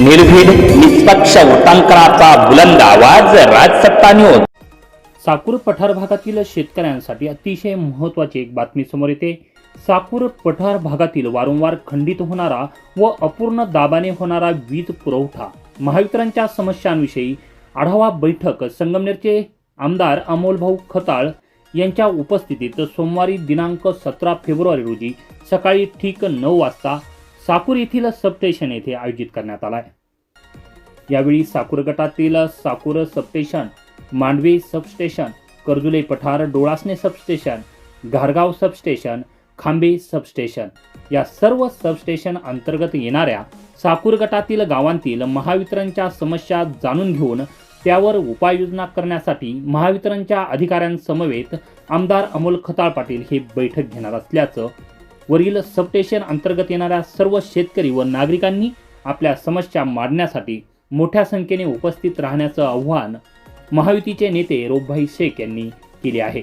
निर्भीड निष्पक्ष वृत्तांकनाचा बुलंद आवाज राजसत्ता न्यूज साकूर पठार भागातील शेतकऱ्यांसाठी अतिशय महत्त्वाची एक बातमी समोर येते. साकूर पठार भागातील वारंवार खंडित होणारा व अपूर्ण दाबाने होणारा वीज पुरवठा महावितरणच्या समस्यांविषयी आढावा बैठक संगमनेरचे आमदार अमोलभाऊ खताळ यांच्या उपस्थितीत सोमवारी दिनांक सतरा फेब्रुवारी रोजी सकाळी ठीक नऊ वाजता साकूर येथील सबस्टेशन येथे आयोजित करण्यात आला आहे यावेळी साकूर गटातील Sakur substation Mandavi substation Karjule Pathar Dolasane substation घारगाव substation Khambe substation या सर्व सबस्टेशन अंतर्गत येणाऱ्या साकूर गटातील गावांतील महावितरणच्या समस्या जाणून घेऊन त्यावर उपाययोजना करण्यासाठी महावितरणच्या अधिकाऱ्यांसमवेत आमदार अमोल खताळ पाटील हे बैठक घेणार असल्याचं वरील सबस्टेशन अंतर्गत येणाऱ्या सर्व शेतकरी व नागरिकांनी आपल्या समस्या मांडण्यासाठी मोठ्या संख्येने उपस्थित राहण्याचं आव्हान महायुतीचे नेते रोबभाई शेख यांनी केले आहे.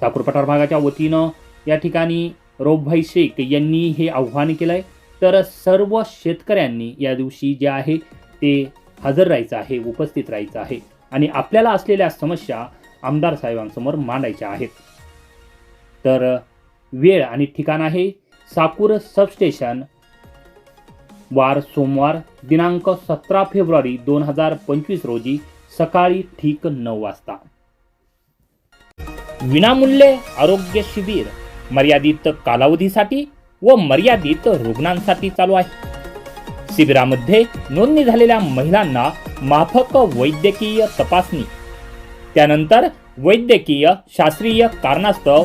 चाकूर पठार भागाच्या वतीनं या ठिकाणी रोबभाई शेख यांनी हे आव्हान केलं आहे तर सर्व शेतकऱ्यांनी या दिवशी जे आहे ते हजर राहायचं आहे उपस्थित राहायचं आहे आणि आपल्याला असलेल्या समस्या आमदार साहेबांसमोर मांडायच्या आहेत. तर वेळ आणि ठिकाण आहे. साकूर सबस्टेशन. वार सोमवार दिनांक सतरा फेब्रुवारी दोन हजार पंचवीस रोजी सकाळी ठीक नऊ वाजता. विनामूल्य आरोग्य शिबिर मर्यादित कालावधीसाठी व मर्यादित रुग्णांसाठी चालू आहे. शिबिरामध्ये नोंदणी झालेल्या महिलांना माफक वैद्यकीय तपासणी. त्यानंतर वैद्यकीय शास्त्रीय कारणास्तव